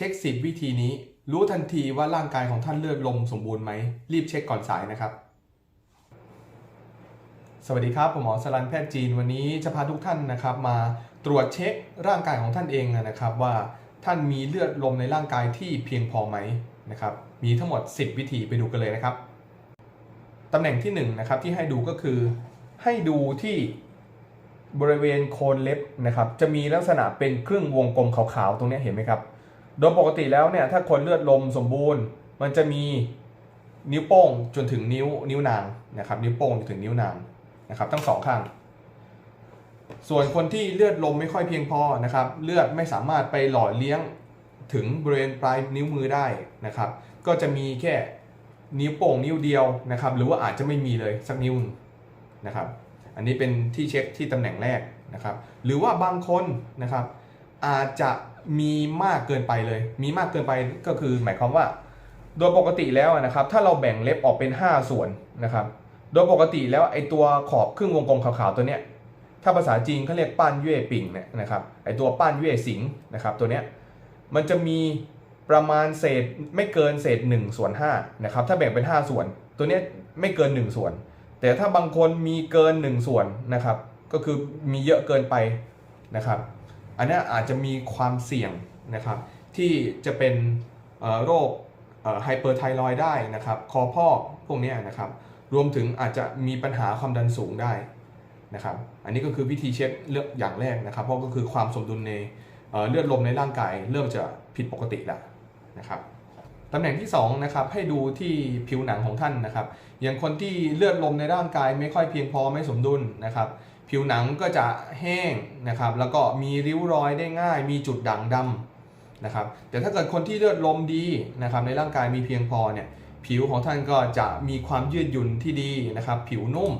ช็ค 10 วิธีนี้ รู้ทันทีว่าร่างกายของท่านเลือดลมสมบูรณ์ไหม รีบเช็คก่อนสายนะครับ สวัสดีครับ ผมหมอสรันแพทย์จีนวันนี้จะพาทุกท่านนะครับ มาตรวจเช็คร่างกายของท่านเองนะครับว่าท่านมีเลือดลมในร่างกายที่เพียงพอไหมนะครับ มีทั้งหมด 10 วิธีไปดูกันเลยนะครับ ตำแหน่งที่1นะครับที่ให้ดูก็คือ ให้ดูที่บริเวณโคนเล็บนะครับ จะมีลักษณะเป็นครึ่งวงกลมขาวๆตรงนี้เห็นไหมครับ โดยปกติแล้วเนี่ยถ้าคนเลือดลมสมบูรณ์ มันจะมีนิ้วโป้งจนถึงนิ้วนิ้วนางนะครับนิ้วโป้งจนถึงนิ้วนางนะครับทั้งสองข้าง ส่วนคนที่เลือดลมไม่ค่อยเพียงพอนะครับเลือดไม่สามารถไปหล่อเลี้ยงถึงบริเวณปลายนิ้วมือได้นะครับ ก็จะมีแค่นิ้วโป้งนิ้วเดียวนะครับ หรือว่าอาจจะไม่มีเลยสักนิ้วนะครับ อันนี้เป็นที่เช็คที่ตำแหน่งแรกนะครับ หรือว่าบางคนนะครับ อาจจะมีมากเกินไปเลย มีมากเกินไปก็คือหมายความว่า โดยปกติแล้วนะครับ ถ้าเราแบ่งเล็บออกเป็น 5 ส่วนนะครับ โดยปกติแล้วไอตัวขอบครึ่งวงกลมขาวๆตัวเนี้ย ถ้าภาษาจีนเขาเรียกป้านเย่ปิ่งเนี่ยนะครับ ไอตัวป้านเย่สิงนะครับตัวเนี้ย มันจะมีประมาณเศษไม่เกินเศษ1ส่วน5นะครับ ถ้าแบ่งเป็น 5 ส่วน ตัวเนี้ยไม่เกิน 1 ส่วน แต่ถ้าบางคนมีเกิน 1 ส่วนนะครับ ก็คือมีเยอะเกินไปนะครับ อันนี้อาจจะมีความเสี่ยงนะครับที่จะเป็นโรคไฮเปอร์ไทรอยได้นะครับ คอพอกพวกนี้นะครับ รวมถึงอาจจะมีปัญหาความดันสูงได้นะครับ อันนี้ก็คือวิธีเช็คเลือกอย่างแรกนะครับ เพราะก็คือความสมดุลในเเลือดลมในร่างกาย เริ่มจะผิดปกติแล้วนะครับตำแหน่งที่2นะครับให้ดูที่ผิวหนังของท่านนะครับ อย่างคนที่เลือดลมในร่างกายไม่ค่อยเพียงพอไม่สมดุลนะครับ ผิวหนังก็จะแห้งนะครับแล้วก็มีริ้วรอยได้ง่าย มีจุดด่างดำนะครับแต่ถ้าเกิดคนที่เลือดลมดีนะครับในร่างกายมีเพียงพอเนี่ยผิวของท่านก็จะมีความยืดหยุ่นที่ดีนะครับผิวนุ่ม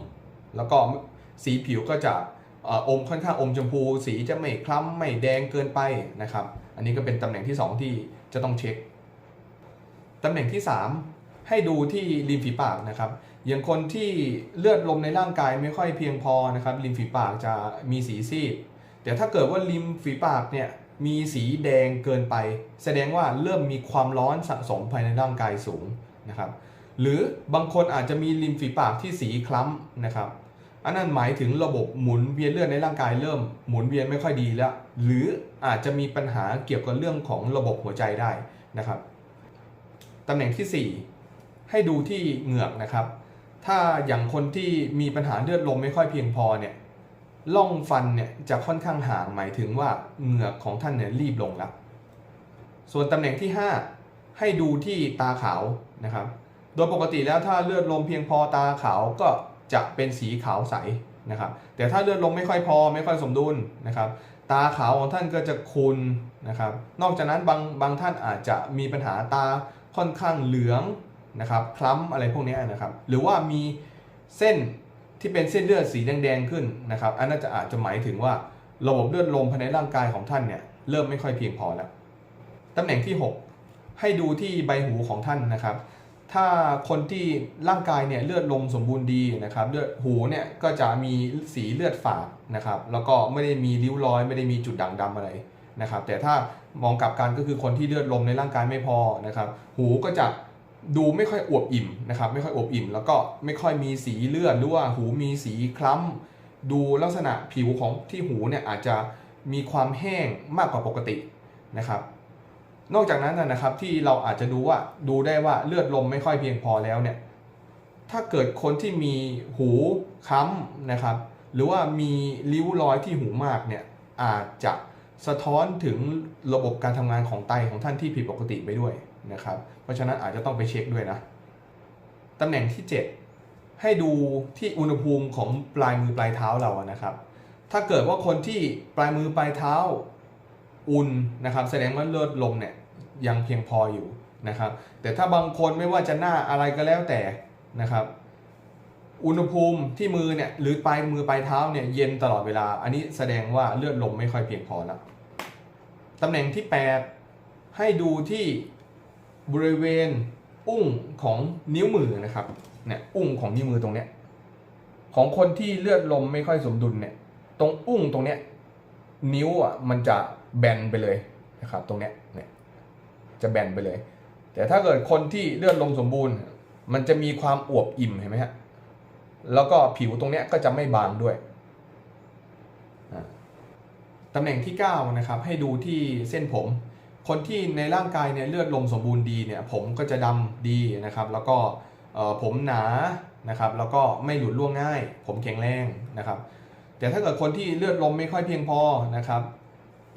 แล้วก็สีผิวก็จะเอ่ออมค่อนข้างอมชมพู สีจะไม่คล้ำไม่แดงเกินไปนะครับอันนี้ก็เป็นตำแหน่งที่ 2 ที่จะต้องเช็คตำแหน่งที่ 3 ให้ดูที่ริมฝีปากนะครับ อย่างคนที่เลือดลมในร่างกายไม่ค่อยเพียงพอนะครับริมฝีปากจะมีสีซีด แต่ถ้าเกิดว่าริมฝีปากเนี่ยมีสีแดงเกินไป แสดงว่าเริ่มมีความร้อนสะสมภายในร่างกายสูงนะครับหรือบางคนอาจจะมีริมฝีปากที่สีคล้ำนะครับอันนั้นหมายถึงระบบหมุนเวียนเลือดในร่างกายเริ่มหมุนเวียนไม่ค่อยดีแล้ว หรืออาจจะมีปัญหาเกี่ยวกับเรื่องของระบบหัวใจได้นะครับตำแหน่งที่ 4 ให้ดูที่เหงือกนะครับ ถ้าอย่างคนที่มีปัญหาเลือดลมไม่ค่อยเพียงพอเนี่ยล่องฟันเนี่ยจะค่อนข้างห่างหมายถึงว่าเหงือกของท่านเนี่ยรีบลงแล้วส่วนตำแหน่งที่ 5 ให้ดูที่ตาขาวนะครับ โดยปกติแล้วถ้าเลือดลมเพียงพอตาขาวก็จะเป็นสีขาวใสนะครับ แต่ถ้าเลือดลมไม่ค่อยพอไม่ค่อยสมดุลนะครับ ตาขาวของท่านก็จะคุนนะครับ นอกจากนั้นบางบางท่านอาจจะมีปัญหาตาค่อนข้างเหลือง นะครับคล้ำอะไรพวกนี้นะครับหรือว่ามีเส้นที่เป็นเส้นเลือดสีแดงๆขึ้นนะครับอันนั้นจะอาจจะหมายถึงว่าระบบเลือดลมภายในร่างกายของท่านเนี่ยเริ่มไม่ค่อยเพียงพอแล้วตำแหน่งที่ 6 ให้ดูที่ใบหูของท่านนะครับ ถ้าคนที่ร่างกายเนี่ยเลือดลมสมบูรณ์ดีนะครับเลือดหูเนี่ยก็จะมีสีเลือดฝาดนะครับแล้วก็ไม่ได้มีริ้วรอย ไม่ได้มีจุดด่างดำอะไรนะครับแต่ถ้ามองกลับกันก็คือคนที่เลือดลมในร่างกายไม่พอนะครับหูก็จะ ดูไม่ค่อยอวบอิ่มนะครับไม่ค่อยอวบอิ่ม แล้วก็ไม่ค่อยมีสีเลือดหรือว่าหูมีสีคล้ำดูลักษณะผิวของที่หูเนี่ยอาจจะมีความแห้งมากกว่าปกตินะครับ นอกจากนั้นนะครับที่เราอาจจะดูว่าดูได้ว่าเลือดลมไม่ค่อยเพียงพอแล้วเนี่ยถ้าเกิดคนที่มีหูค้ำนะครับ หรือว่ามีริ้วรอยที่หูมากเนี่ยอาจจะ สะท้อนถึงระบบการทำงานของไตของท่านที่ผิดปกติไปด้วยนะครับ เพราะฉะนั้นอาจจะต้องไปเช็คด้วยนะตำแหน่งที่ 7 ให้ดูที่อุณหภูมิของปลายมือปลายเท้าเรานะครับ ถ้าเกิดว่าคนที่ปลายมือปลายเท้าอุ่นนะครับ แสดงว่าเลือดลมเนี่ยยังเพียงพออยู่นะครับ แต่ถ้าบางคนไม่ว่าจะหน้าอะไรก็แล้วแต่นะครับ อุณหภูมิที่มือเนี่ยหรือปลายมือปลายเท้าเนี่ยเย็นตลอดเวลา อันนี้แสดงว่าเลือดลมไม่ค่อยเพียงพอแล้ว ตำแหน่งที่ 8 ให้ดูที่บริเวณอุ้งของนิ้วมือนะครับเนี่ยอุ้งของนิ้วมือตรงเนี้ยของคนที่เลือดลมไม่ค่อยสมดุลเนี่ยตรงอุ้งตรงเนี้ยนิ้วอะมันจะแบนไปเลยนะครับตรงเนี้ยเนี่ยจะแบนไปเลย แต่ถ้าเกิดคนที่เลือดลมสมบูรณ์ มันจะมีความอวบอิ่มเห็นไหมฮะแล้วก็ผิวตรงเนี้ยก็จะไม่บางด้วย ตำแหน่งที่9นะครับให้ดูที่เส้นผม คนที่ในร่างกายเนี่ยเลือดลมสมบูรณ์ดีเนี่ยผมก็จะดำดีนะครับ แล้วก็ผมหนานะครับแล้วก็ไม่หลุดร่วงง่าย ผมแข็งแรงนะครับ แต่ถ้าเกิดคนที่เลือดลมไม่ค่อยเพียงพอนะครับ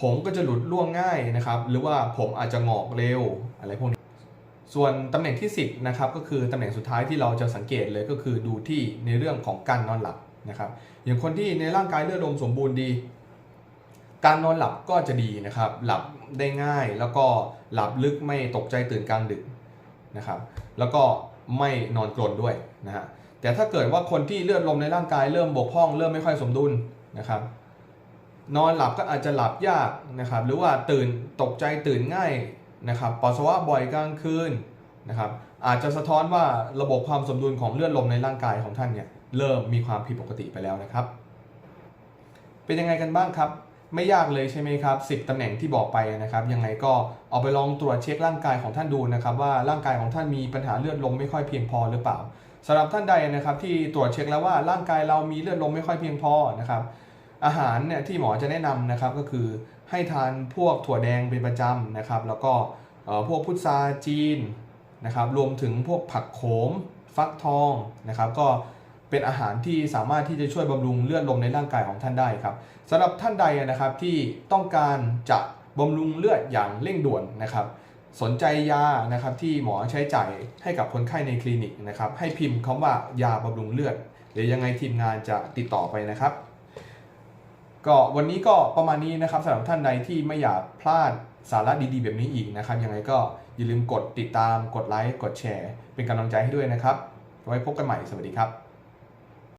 ผมก็จะหลุดร่วงง่ายนะครับ หรือว่าผมอาจจะงอกเร็วอะไรพวกนี้ ส่วนตำแหน่งที่ 10นะครับก็คือตำแหน่งสุดท้ายที่เราจะสังเกตเลยก็คือดูที่ในเรื่องของการนอนหลับนะครับ อย่างคนที่ในร่างกายเลือดลมสมบูรณ์ดี การนอนหลับก็จะดีนะครับ หลับได้ง่ายแล้วก็หลับลึกไม่ตกใจตื่นกลางดึกนะครับ แล้วก็ไม่นอนกรนด้วยนะฮะ แต่ถ้าเกิดว่าคนที่เลือดลมในร่างกายเริ่มบกพร่อง เริ่มไม่ค่อยสมดุลนะครับ นอนหลับก็อาจจะหลับยากนะครับ หรือว่าตื่นตกใจตื่นง่ายนะครับ ปัสสาวะบ่อยกลางคืนนะครับ อาจจะสะท้อนว่าระบบความสมดุลของเลือดลมในร่างกายของท่านเนี่ยเริ่มมีความผิดปกติไปแล้วนะครับ เป็นยังไงกันบ้างครับ ไม่ยากเลยใช่ไหมครับ10ตำแหน่งที่บอกไปนะครับยังไงก็เอาไปลองตรวจเช็คร่างกายของท่านดูนะครับว่าร่างกายของท่านมีปัญหาเลือดลมไม่ค่อยเพียงพอหรือเปล่าสำหรับท่านใดนะครับที่ตรวจเช็คแล้วว่าร่างกายเรามีเลือดลมไม่ค่อยเพียงพอนะครับอาหารเนี่ยที่หมอจะแนะนำนะครับก็คือให้ทานพวกถั่วแดงเป็นประจำนะครับแล้วก็พวกพุทราจีนนะครับรวมถึงพวกผักโขมฟักทองนะครับก็ เป็นอาหารที่สามารถที่จะช่วยบำรุงเลือดลมในร่างกายของท่านได้ครับสำหรับท่านใดนะครับที่ต้องการจะบำรุงเลือดอย่างเร่งด่วนนะครับ สนใจยานะครับที่หมอใช้จ่ายให้กับคนไข้ในคลินิกนะครับ ให้พิมพ์คำว่ายาบำรุงเลือดเดี๋ยวยังไงทีมงานจะติดต่อไปนะครับ ก็วันนี้ก็ประมาณนี้นะครับสำหรับท่านใดที่ไม่อยากพลาดสาระดีๆ แบบนี้อีกนะครับ ยังไงก็อย่าลืมกดติดตามกดไลค์กดแชร์ เป็นกำลังใจให้ด้วยนะครับ ไว้พบกันใหม่สวัสดีครับ